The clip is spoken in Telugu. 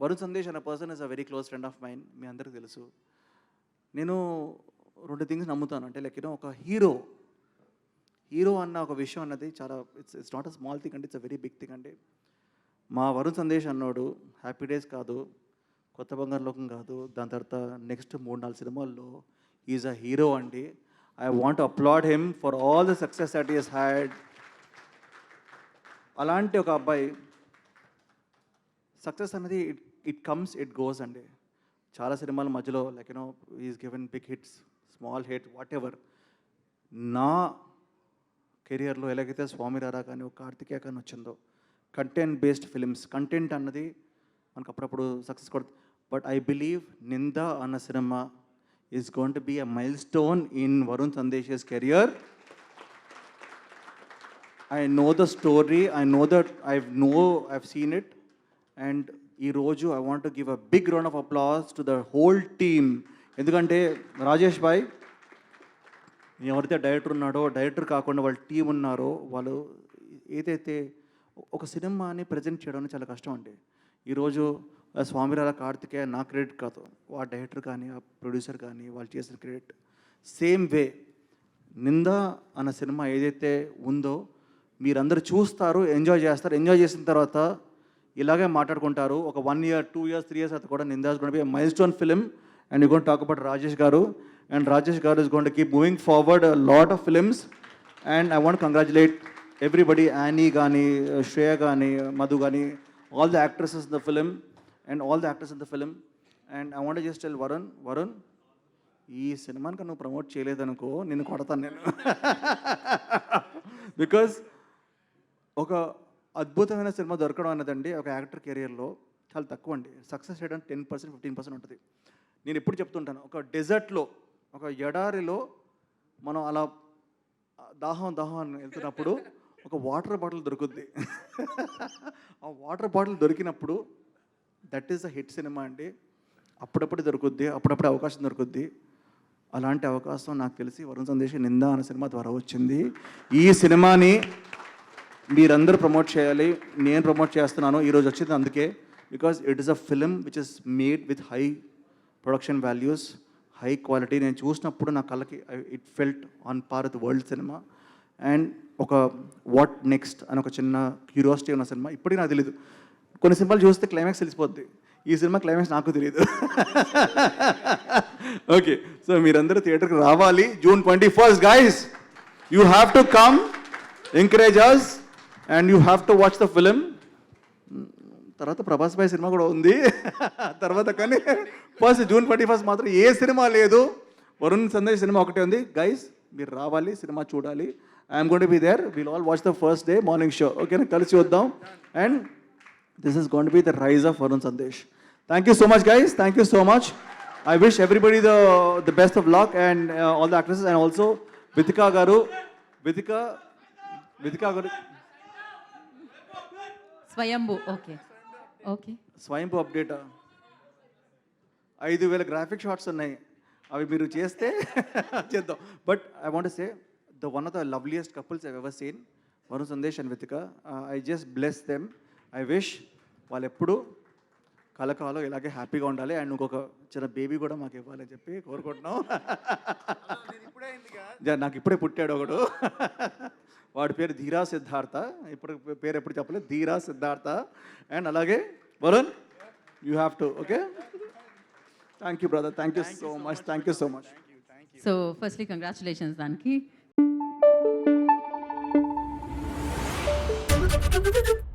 వరుణ్ సందేశ్ అనే person is a very close friend of mine మీ అందరికీ తెలుసు. నేను రెండు థింగ్స్ నమ్ముతాను. అంటే లైక్ యూనో ఒక హీరో హీరో అన్న ఒక విషయం అన్నది చాలా it's it's not a small thing అంటే it's a very big thing అండి మా వరుణ్ సందేశ్ అన్నోడు హ్యాపీ డేస్ కాదు కొత్త బంగారు లోకం కాదు దాని తర్వాత నెక్స్ట్ మూడు నాలుగు సినిమాల్లో ఈజ్ అ హీరో అండి. I want applaud him for all the success that is had అలాంటి ఒక అబ్బాయి సక్సెస్ అనేది it it comes it goes అండి చాలా సినిమాల మధ్యలో like you know is given big hits small hit whatever నా కెరియర్లో ఎలాగైతే స్వామి రారా కానీ ఒక కార్తికేయ కానీ వచ్చిందో కంటెంట్ బేస్డ్ ఫిలిమ్స్ కంటెంట్ అన్నది మనకు అప్పుడప్పుడు సక్సెస్ కొడుతుంది బట్ ఐ బిలీవ్ నింద అన్న cinema is gonna to be a milestone in Varun Sandesh's career I know the story I know that I know I've seen it and ఈరోజు I want give a big round of applause to the whole team ఎందుకంటే రాజేష్ భాయ్ ఎవరైతే డైరెక్టర్ ఉన్నాడో డైరెక్టర్ కాకుండా వాళ్ళ టీం ఉన్నారో వాళ్ళు ఏదైతే ఒక సినిమాని ప్రజెంట్ చేయడం చాలా కష్టం అండి. ఈరోజు స్వామిరాల కార్తికేయ నా క్రెడిట్ కాదు ఆ డైరెక్టర్ కానీ ఆ ప్రొడ్యూసర్ కానీ వాళ్ళు చేసిన క్రెడిట్ సేమ్ వే నింద అన్న సినిమా ఏదైతే ఉందో మీరందరూ చూస్తారు ఎంజాయ్ చేస్తారు. ఎంజాయ్ చేసిన తర్వాత ఇలాగే మాట్లాడుకుంటారు. ఒక one year two years three years అయితే కూడా నిందాస్ కూడా be milestone film and you gonna talk about Rajesh garu and Rajesh garu is gonna to keep moving forward lot of films and I want congratulate everybody Annie కానీ శ్రేయ కానీ మధు కానీ all the actresses in the film and all the actors in the film and I want just tell Varun Varun ఈ సినిమాని నువ్వు ప్రమోట్ చేయలేదనుకో నేను కొడతాను నేను. బికాస్ ఒక అద్భుతమైన సినిమా దొరకడం అన్నదండి ఒక యాక్టర్ కెరియర్లో చాలా తక్కువ అండి సక్సెస్ చేయడానికి టెన్ పర్సెంట్ ఫిఫ్టీన్ పర్సెంట్ ఉంటుంది. నేను ఎప్పుడు చెప్తుంటాను ఒక డెజర్ట్లో ఒక ఎడారిలో మనం అలా దాహం దాహం అని వెళ్తున్నప్పుడు ఒక వాటర్ బాటిల్ దొరుకుద్ది. ఆ వాటర్ బాటిల్ దొరికినప్పుడు దట్ ఈస్ అ హిట్ సినిమా అండి. అప్పుడప్పుడు దొరుకుద్ది అప్పుడప్పుడు అవకాశం దొరుకుద్ది. అలాంటి అవకాశం నాకు తెలిసి వరుణ్ సందేశ్ నిందా అనే సినిమా ద్వారా వచ్చింది. ఈ సినిమాని మీరందరూ ప్రమోట్ చేయాలి. నేను ప్రమోట్ చేస్తున్నాను. ఈరోజు వచ్చింది అందుకే. Because it is a film which is made with high production values high quality నేను చూసినప్పుడు నా కళ్ళకి it felt on par with world cinema and ఒక వాట్ నెక్స్ట్ అని ఒక చిన్న క్యూరియాసిటీ ఉన్న సినిమా ఇప్పటికీ నాకు తెలియదు కొన్ని సినిమాలు చూస్తే క్లైమాక్స్ తెలిసిపోద్ది. ఈ సినిమా క్లైమాక్స్ నాకు తెలియదు ఓకే సో మీరందరూ థియేటర్కి రావాలి. June twenty first guys you have to come encourage us and you have to watch the film తర్వాత ప్రభాస్ భాయ్ సినిమా కూడా ఉంది. తర్వాత కానీ ఫస్ట్ జూన్ ట్వంటీ ఫస్ట్ మాత్రం ఏ సినిమా లేదు. వరుణ్ సందేశ్ సినిమా ఒకటే ఉంది. గైస్ మీరు రావాలి సినిమా చూడాలి. I'm gonna be there will all watch the first day morning show ఓకేనా కలిసి వద్దాం. And this is gonna be the rise of Varun Sandesh. Thank you so much guys thank you so much I wish everybody the the best of luck and all the actresses and also Vithika garu Vithika Vithika garu Swayambhu okay. Okay. Swayambhu update? ఐదు వేల గ్రాఫిక్ షాట్స్ ఉన్నాయి. అవి మీరు చేస్తే చేద్దాం. But I want say the one of the loveliest couples I ever seen. Varun Sandesh and Vithika. I just bless them. I wish వాళ్ళు ఎప్పుడు కలకాలం ఇలాగే హ్యాపీగా ఉండాలి. అండ్ ఇంకొక చిన్న బేబీ కూడా మాకు ఇవ్వాలని చెప్పి కోరుకుంటున్నాం. జా, నాకు ఇప్పుడే పుట్టాడు ఒకడు. వాడి పేరు ధీరా సిద్ధార్థ. ఇప్పుడు పేరు ఎప్పుడు చెప్పలేదు? ధీరా సిద్ధార్థ. అండ్ అలాగే Varun you have to okay thank you brother thank you so much thank you so much so firstly congratulations దానికి Thank you.